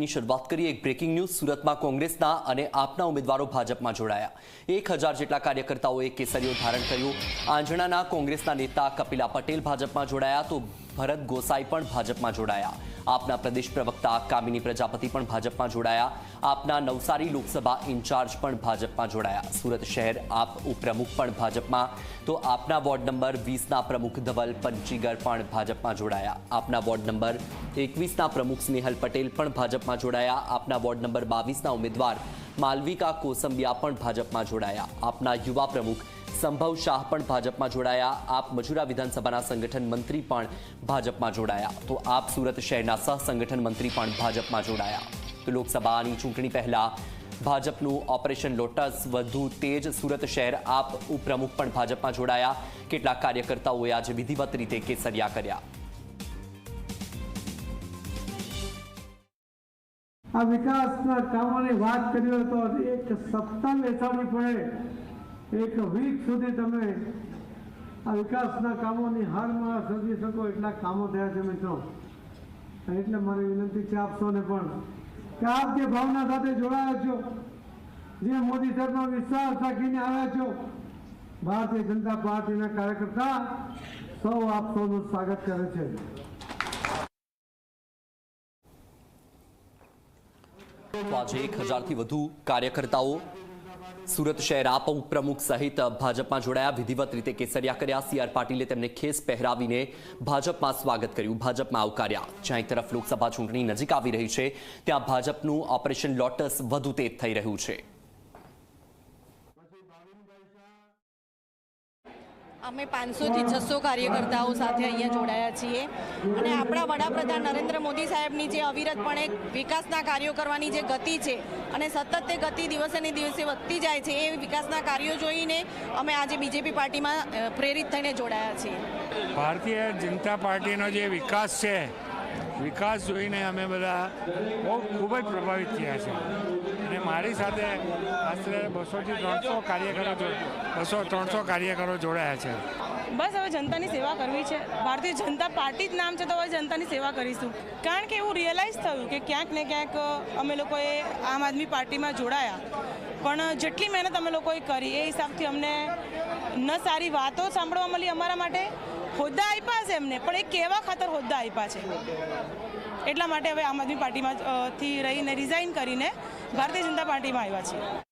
ની શરૂઆત કરીએ એક બ્રેકિંગ ન્યૂઝ સુરતમાં કોંગ્રેસના અને આપના ઉમેદવારો ભાજપમાં જોડાયા. એક હજાર જેટલા કાર્યકર્તાઓએ કેસરીઓ ધારણ કર્યું. આંજણાના કોંગ્રેસના નેતા કપિલા પટેલ ભાજપમાં જોડાયા તો ભરત ગોસાઈ પણ ભાજપમાં જોડાયા. આપના પ્રદેશ પ્રવક્તા કામિની પ્રજાપતિ પણ ભાજપમાં જોડાયા. આપના નવસારી લોકસભા ઇન્ચાર્જ પણ ભાજપમાં જોડાયા. સુરત શહેર આપ ઉપપ્રમુખ પણ ભાજપમાં. તો આપના વોર્ડ નંબર વીસના પ્રમુખ ધવલ પંચીગર પણ ભાજપમાં જોડાયા. આપના વોર્ડ નંબર એકવીસના પ્રમુખ સ્નેહલ પટેલ પણ ભાજપમાં જોડાયા. આપના વોર્ડ નંબર બાવીસના ઉમેદવાર માલવિકા કોસંબિયા પણ ભાજપમાં જોડાયા. આપના યુવા પ્રમુખ સંભવ શાહ પણ ભાજપમાં જોડાયા. આપ મજુરા વિધાનસભાના સંગઠન મંત્રી પણ ભાજપમાં જોડાયા. તો આપ સુરત શહેરના સહ સંગઠન મંત્રી પણ ભાજપમાં જોડાયા. તો લોકસભાની ચૂંટણી પહેલા ભાજપનું ઓપરેશન લોટસ વધુ તેજ સુરત શહેર આપ ઉપપ્રમુખ પણ ભાજપમાં જોડાયા. કેટલાક કાર્યકર્તાઓએ આજે વિધિવત રીતે કેસરિયા કર્યા. આ વિકાસના કામોની વાત કરી તો એક સપ્તાહ બેસાડવી પડે. એક વીક સુધી તમે આ વિકાસના કામોની હારમાં સર્જી શકો, એટલા કામો થયા છે મિત્રો. એટલે મારી વિનંતી છે આપ પણ કે આપ જે ભાવના સાથે જોડાયા છો, જે મોદી સાહેબમાં વિશ્વાસ રાખીને આવ્યા છો, ભારતીય જનતા પાર્ટીના કાર્યકર્તા, સૌ આપ સૌનું સ્વાગત કરે છે. આજે એક હજારથી વધુ કાર્યકર્તાઓ સુરત શહેર આપ ઉપપ્રમુખ સહિત ભાજપમાં જોડાયા વિધિવત રીતે કેસરિયા કર્યા. સીઆર પાટીલે તેમને ખેસ પહેરાવીને ભાજપમાં સ્વાગત કર્યું. ભાજપમાં આવકાર્યા. જ્યાં એક તરફ લોકસભા ચૂંટણી નજીક આવી રહી છે, ત્યાં ભાજપનું ઓપરેશન લોટસ વધુ તેજ થઈ રહ્યું છે. અમે પાંચસોથી છસો કાર્યકર્તાઓ સાથે અહીંયા જોડાયા છીએ. અને આપણા વડાપ્રધાન નરેન્દ્ર મોદી સાહેબની જે અવિરતપણે વિકાસના કાર્યો કરવાની જે ગતિ છે અને સતત તે ગતિ દિવસે ને દિવસે વધતી જાય છે, એ વિકાસના કાર્યો જોઈને અમે આજે બીજેપી પાર્ટીમાં પ્રેરિત થઈને જોડાયા છીએ. ભારતીય જનતા પાર્ટીનો જે વિકાસ છે, વિકાસ જોઈને અમે બધા બહુ ખૂબ જ પ્રભાવિત થયા છે. મારી સાથે આશરે બસોથી ત્રણસો કાર્યકરો બસો ત્રણસો કાર્યકરો જોડાયા છે. બસ હવે જનતાની સેવા કરવી છે. ભારતીય જનતા પાર્ટી જ નામ છે તો હવે જનતાની સેવા કરીશું. કારણ કે એવું રિયલાઇઝ થયું કે ક્યાંક ને ક્યાંક અમે લોકોએ આમ આદમી પાર્ટીમાં જોડાયા. પણ જેટલી મહેનત અમે લોકોએ કરી, એ હિસાબથી અમને ન સારી વાતો સાંભળવા મળી અમારા માટે. હોદ્દા આપ્યા છે એમને, પણ એ કેવા ખાતર હોદ્દા આપ્યા છે. એટલા માટે હવે આમ આદમી પાર્ટીમાં થી રહીને રિઝાઇન કરીને ભારતીય જનતા પાર્ટીમાં આવ્યા છીએ.